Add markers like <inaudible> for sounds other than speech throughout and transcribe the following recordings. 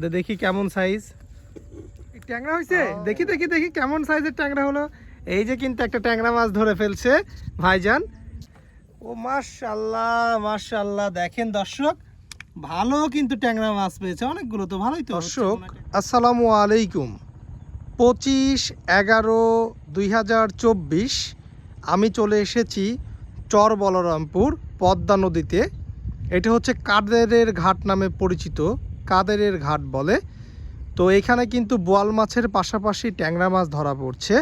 দেখি কেমন সাইজ ট্যাংরা হয়েছে দেখি দেখি দেখি কেমন সাইজের ট্যাংরা হলো। এই যে কিন্তু একটা ট্যাংরা মাছ ধরে ফেলছে ভাইজান। ও মাশাল্লাহ মাশাল্লাহ দেখেন দর্শক ভালো কিন্তু ট্যাংরা মাছ পেয়েছে। অনেকগুলো তো ভালোই তো দর্শক আসসালামু আলাইকুম। পঁচিশ এগারো দুই হাজার চব্বিশ আমি চলে এসেছি চর বলরামপুর পদ্মা নদীতে। এটা হচ্ছে কাদেরের ঘাট নামে পরিচিত। কাদেরের ঘাট বলে। তো এখানে কিন্তু বোয়াল মাছের পাশাপাশি ট্যাংরা মাছ ধরা পড়ছে।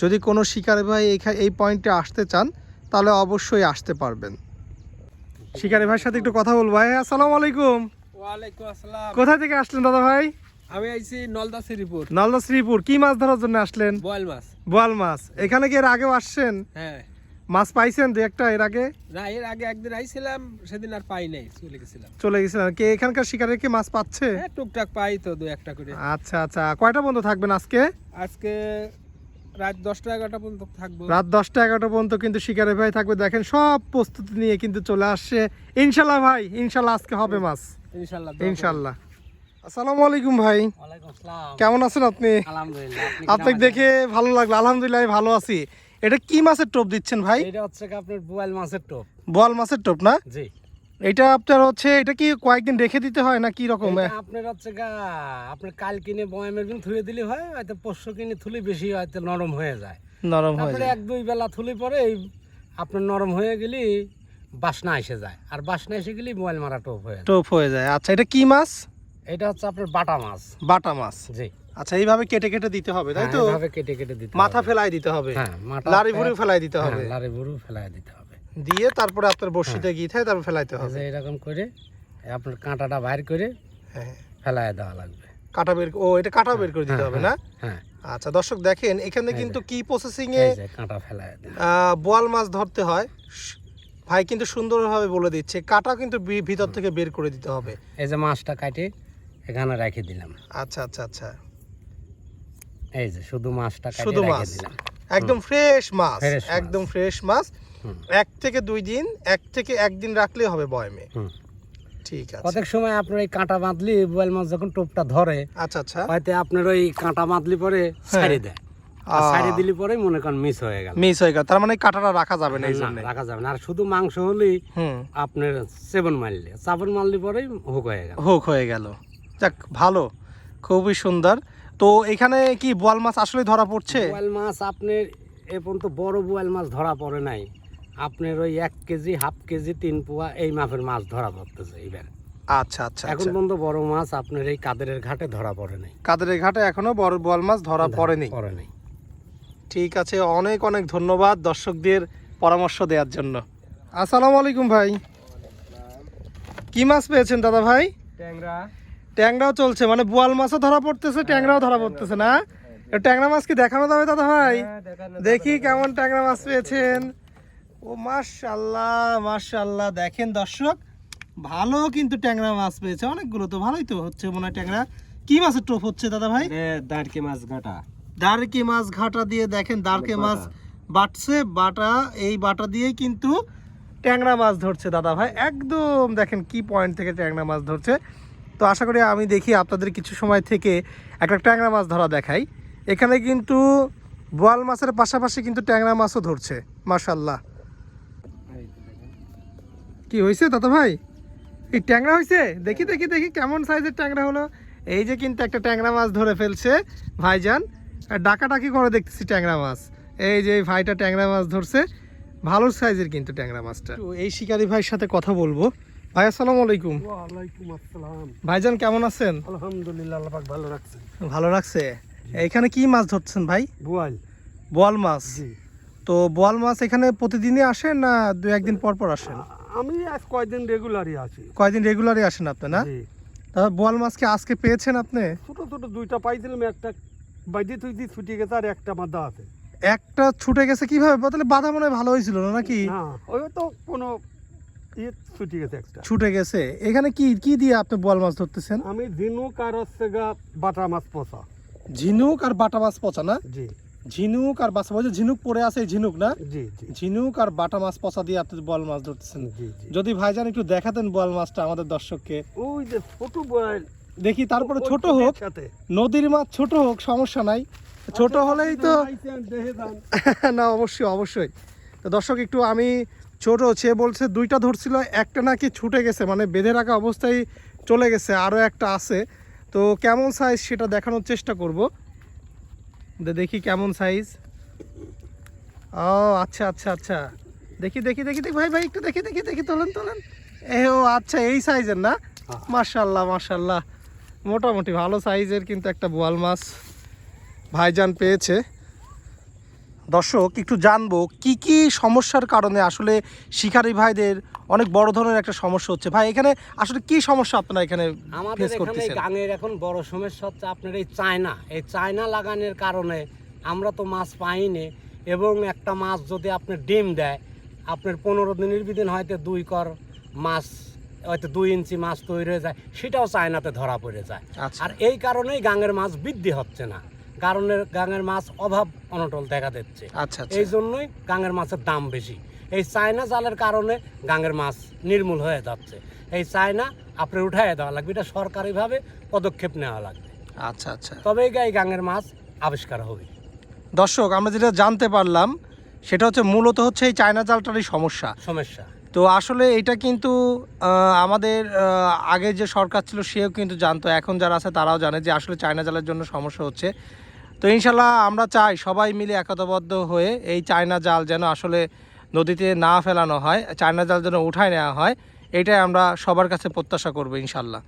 যদি কোনো শিকারি ভাই এই পয়েন্টে আসতে চান তাহলে অবশ্যই আসতে পারবেন। শিকারি ভাইয়ের সাথে একটু কথা বলব। ভাই আসসালামু আলাইকুম। ওয়ালাইকুম আসসালাম। কোথা থেকে আসলেন দাদা ভাই? আমি আইছি নলদা শ্রীপুর। নলদা শ্রীপুর। কি মাছ ধরার জন্য আসলেন? বয়েল মাছ। বোয়াল মাছ। এখানে কি এর আগেও আসছেন? হ্যাঁ। মাছ পাইছেন দু একটা এর আগে? না এর আগে একদিন আইছিলাম সেদিন আর পাই নাই চলে গেছিলাম। চলে গেছিলেন। কে এখানকার শিকারে কি মাছ পাচ্ছে? হ্যাঁ টুকটাক পাই তো দু একটা করে। আচ্ছা আচ্ছা। কয়টা বন্ধু থাকবেন আজকে? আজকে রাত দশটা এগারোটা পর্যন্ত থাকব। রাত দশটা এগারোটা পর্যন্ত কিন্তু শিকারে ভাই থাকবে। দেখেন সব প্রস্তুতি নিয়ে কিন্তু চলে আসছে। ইনশাল্লাহ ভাই ইনশাল্লাহ আজকে হবে মাছ। ইনশাল্লাহ ইনশাল্লাহ। আসসালামু আলাইকুম ভাই। কেমন আছেন আপনি? আপনাকে দেখে ভালো লাগল। আলহামদুলিল্লাহ আমি ভালো আছি। এটা কি মাছের টোপ দিচ্ছেন ভাই? এটা হচ্ছে আপনার বোয়াল মাছের টোপ। বোয়াল মাছের টোপ না? জি। এটা আপনার হচ্ছে এটা কি কয়েকদিন রেখে দিতে হয় না কি রকম? আপনার হচ্ছে গা আপনার কাল কিনে বয়ামের বিন থুয়ে দিলে হয় হয়তো পরশু কিনে থুলে বেশি হয়তো নরম হয়ে যায়। নরম হয়ে যায়। এক দুই বেলা থুলে পরে আপনার নরম হয়ে গেলি বাসনা এসে যায়। আর বাসনা এসে গেলি মোবাইল মারা টোপ হয়ে টোপ হয়ে যায়। আচ্ছা এটা কি মাছ? এটা হচ্ছে আপনার বাটা মাছ। বাটা মাছ। জি। আচ্ছা এইভাবে কেটে কেটে দিতে হবে তাই হ্যাঁ, তো? এভাবে কেটে কেটে দিতে মাথা। ফেলাই দিতে হবে। হ্যাঁ লারি ভুড়ি ফেলাই দিতে হ্যাঁ, হবে। লারি বুড়ু ফেলাই দিতে হবে। দিয়ে তারপরে আপনার বড়শিতে গিয়ে থাকে তারপর ফেলাইতে হবে। এরকম করে আপনার কাঁটাটা বাইর করে হ্যাঁ। ফেলাই দেওয়া লাগবে। কাটা বের ও এটা কাটা বের করে দিতে হ্যাঁ, হবে না? হ্যাঁ। আচ্ছা দর্শক দেখেন এখানে কিন্তু কি প্রসেসিং এ কাঁটা আহ, বোয়াল মাছ ধরতে হয়। ভাই কিন্তু সুন্দরভাবে বলে দিচ্ছে কাটা কিন্তু ভিতর থেকে বের করে দিতে হবে। এই যে মাছটা কাটে এখানে রেখে দিলাম। আচ্ছা আচ্ছা আচ্ছা। এই যে শুধু মাছটা শুধু মাছ। একদম ফ্রেশ মাছ একদম ফ্রেশ মাছ। এক থেকে দুই দিন এক থেকে একদিন হবে বয়মে। ঠিক আছে। কতক সময় আপনার এই কাঁটা বাঁধলি বোয়াল মাছ যখন টোপটা ধরে আচ্ছা আচ্ছা। হয়তো আপনার ওই কাঁটা বাঁধলি পরে ছাড়ি দেয়। আর ছাড়ি দিলি পরে মনে করেন মিস হয়ে গেল। মিস হয়ে গেল। তার মানে কাটাটা রাখা যাবে না এই জন্য। রাখা যাবে না। আর শুধু মাংস হলেই আপনার সেবন মারলে। চাবন মারলি পরেই হুক হয়ে গেল। হোক হয়ে গেল। যাক ভালো। খুবই সুন্দর। তো এখানে কি বোয়াল মাছ আসলে ধরা পড়ছে? বোয়াল মাছ আপনার এ পর্যন্ত বড় বোয়াল মাছ ধরা পড়ে নাই। আপনার ওই এক কেজি হাফ কেজি তিন পোয়া এই মাপের মাছ ধরা পড়তেছে এইবার। আচ্ছা আচ্ছা এখন আচ্ছা। পর্যন্ত বড় মাছ আপনার এই কাদের ঘাটে ধরা পড়ে নাই। কাদের ঘাটে এখনও বড় বোয়াল মাছ ধরা পড়ে পড়েনি। পড়ে নাই। ঠিক আছে অনেক অনেক ধন্যবাদ দর্শকদের পরামর্শ দেওয়ার জন্য। আসসালামু আলাইকুম ভাই। কি মাছ পেয়েছেন দাদা ভাই? ট্যাংরা। ট্যাংরাও চলছে মানে বোয়াল মাছও ধরা পড়তেছে ট্যাংরাও ধরা পড়তেছে না? ট্যাংরা মাছ কি দেখানো যাবে দাদা ভাই? দেখি কেমন ট্যাংরা মাছ পেয়েছেন। ও মাশাল্লাহ মাশাল্লাহ দেখেন দর্শক ভালো কিন্তু ট্যাংরা মাছ পেয়েছে অনেকগুলো তো ভালোই তো হচ্ছে মনে হয় ট্যাংরা। কি মাছের টোপ হচ্ছে দাদা ভাই? দাঁড়কে মাছ ঘাটা। দাঁড়কে মাছ ঘাটা দিয়ে দেখেন দাঁড়কে মাছ বাটছে বাটা এই বাটা দিয়েই কিন্তু ট্যাংরা মাছ ধরছে দাদা ভাই। একদম দেখেন কি পয়েন্ট থেকে ট্যাংরা মাছ ধরছে। তো আশা করি আমি দেখি আপনাদের কিছু সময় থেকে একটা ট্যাংরা মাছ ধরা দেখাই। এখানে কিন্তু বোয়াল মাছের পাশাপাশি কিন্তু ট্যাংরা মাছও ধরছে মাশাল্লাহ কি হয়েছে দাদা ভাই? এই ট্যাংরা হয়েছে দেখি দেখি দেখি কেমন সাইজের ট্যাংরা হলো। এই যে কিন্তু একটা ট্যাংরা মাছ ধরে ফেলছে ভাইজান। আর ডাকাডাকি করে দেখতেছি ট্যাংরা মাছ। এই যে ভাইটা ট্যাংরা মাছ ধরছে, ভালো সাইজের কিন্তু ট্যাংরা মাছটা। এই শিকারি ভাইয়ের সাথে কথা বলব। ভাই আসসালামু আলাইকুম। ওয়ালাইকুম আসসালাম। ভাইজান কেমন আছেন? আলহামদুলিল্লাহ আল্লাহ পাক ভালো রাখছে। ভালো রাখছে? এখানে কি মাছ ধরছেন ভাই? বোয়াল। বোয়াল মাছ? জি। তো বোয়াল মাছ এখানে প্রতিদিনই আসেন না দু একদিন পর পর আসেন? আমি আজ কয়দিন রেগুলারই কয়দিন রেগুলারই আসেন আপনি না? বোয়াল মাছ কি আজকে পেয়েছেন আপনি? ছোট ছোট দুইটা পাইছিলাম একটা বাইদি তুই দিয়ে ছুটি গেছে আর একটা মাদা আছে। একটা ছুটে গেছে কীভাবে? তাহলে বাধা মনে হয় ভালো হয়েছিল না নাকি? ওই তো কোনো ছুটি গেছে একটা। ছুটে গেছে। এখানে কি কি দিয়ে আপনি বোয়াল মাছ ধরতেছেন? আমি ঝিনুক আর হচ্ছে গা বাটা মাছ পচা। ঝিনুক আর বাটা মাছ পচা না? জি। ঝিনুক আর বাসা বলছে ঝিনুক পড়ে আছে ঝিনুক না? জি ঝিনুক আর বাটা মাছ পচা দিয়ে আপনি বোয়াল মাছ ধরতেছেন। যদি ভাইজান একটু দেখাতেন বোয়াল মাছটা আমাদের দর্শককে। ওই যে ছোট বয়েল। দেখি তারপরে ছোট হোক নদীর মাছ ছোট হোক সমস্যা নাই। ছোট আচ্ছা, হলেই তো যান। <laughs> না অবশ্যই অবশ্যই। তো দর্শক একটু আমি ছোট সে বলছে দুইটা ধরছিল একটা নাকি ছুটে গেছে মানে বেঁধে রাখা অবস্থায় চলে গেছে আরও একটা আছে। তো কেমন সাইজ সেটা দেখানোর চেষ্টা করব। দেখি কেমন সাইজ ও আচ্ছা আচ্ছা আচ্ছা। দেখি দেখি দেখি দেখি ভাই ভাই একটু দেখি দেখি দেখি তোলেন তোলেন। এ ও আচ্ছা এই সাইজের না? হ্যাঁ। মার্শাল্লাহ মার্শাল্লাহ মোটামুটি ভালো সাইজের কিন্তু একটা বোয়াল মাছ ভাইজান পেয়েছে। দর্শক একটু জানব কি কি সমস্যার কারণে আসলে শিকারী ভাইদের অনেক বড় ধরনের একটা সমস্যা হচ্ছে। ভাই এখানে আসলে কি সমস্যা আপনারা এখানে আমাদের ফেস এখানে গাঙের এখন বড় সমস্যা হচ্ছে আপনার এই চায়না। এই চায়না লাগানোর কারণে আমরা তো মাছ পাইনি এবং একটা মাছ যদি আপনার ডিম দেয় আপনার পনেরো দিনের বিদিন হয়তো দুই কর মাছ হয়তো দুই ইঞ্চি মাছ তৈরি হয়ে যায় সেটাও চায়নাতে ধরা পড়ে যায়। আচ্ছা। আর এই কারণেই গাঙের মাছ বৃদ্ধি হচ্ছে না। কারণের গাঙের মাছ অভাব অনটল দেখা দিচ্ছে। আচ্ছা আচ্ছা। এই জন্যই গাঙের মাছের দাম বেশি। এই চায়না জালের কারণে গাঙের মাছ নির্মূল হয়ে যাচ্ছে। এই চায়না আপনার উঠাইয়া দেওয়া লাগবে। এটা সরকারিভাবে পদক্ষেপ নেওয়া লাগবে। আচ্ছা আচ্ছা। তবেই এই গাঙের মাছ আবিষ্কার হবে। দর্শক আমরা যেটা জানতে পারলাম সেটা হচ্ছে মূলত হচ্ছে এই চায়না জালটারই সমস্যা। সমস্যা। তো আসলে এটা কিন্তু আমাদের আগে যে সরকার ছিল সেও কিন্তু জানতো। এখন যারা আছে তারাও জানে যে আসলে চায়না জালের জন্য সমস্যা হচ্ছে। তো ইনশাল্লাহ আমরা চাই সবাই মিলে একতাবদ্ধ হয়ে এই চায়না জাল যেন আসলে নদীতে না ফেলানো হয়, চায়না জাল যেন উঠায় নেওয়া হয়, এটাই আমরা সবার কাছে প্রত্যাশা করব ইনশাল্লাহ।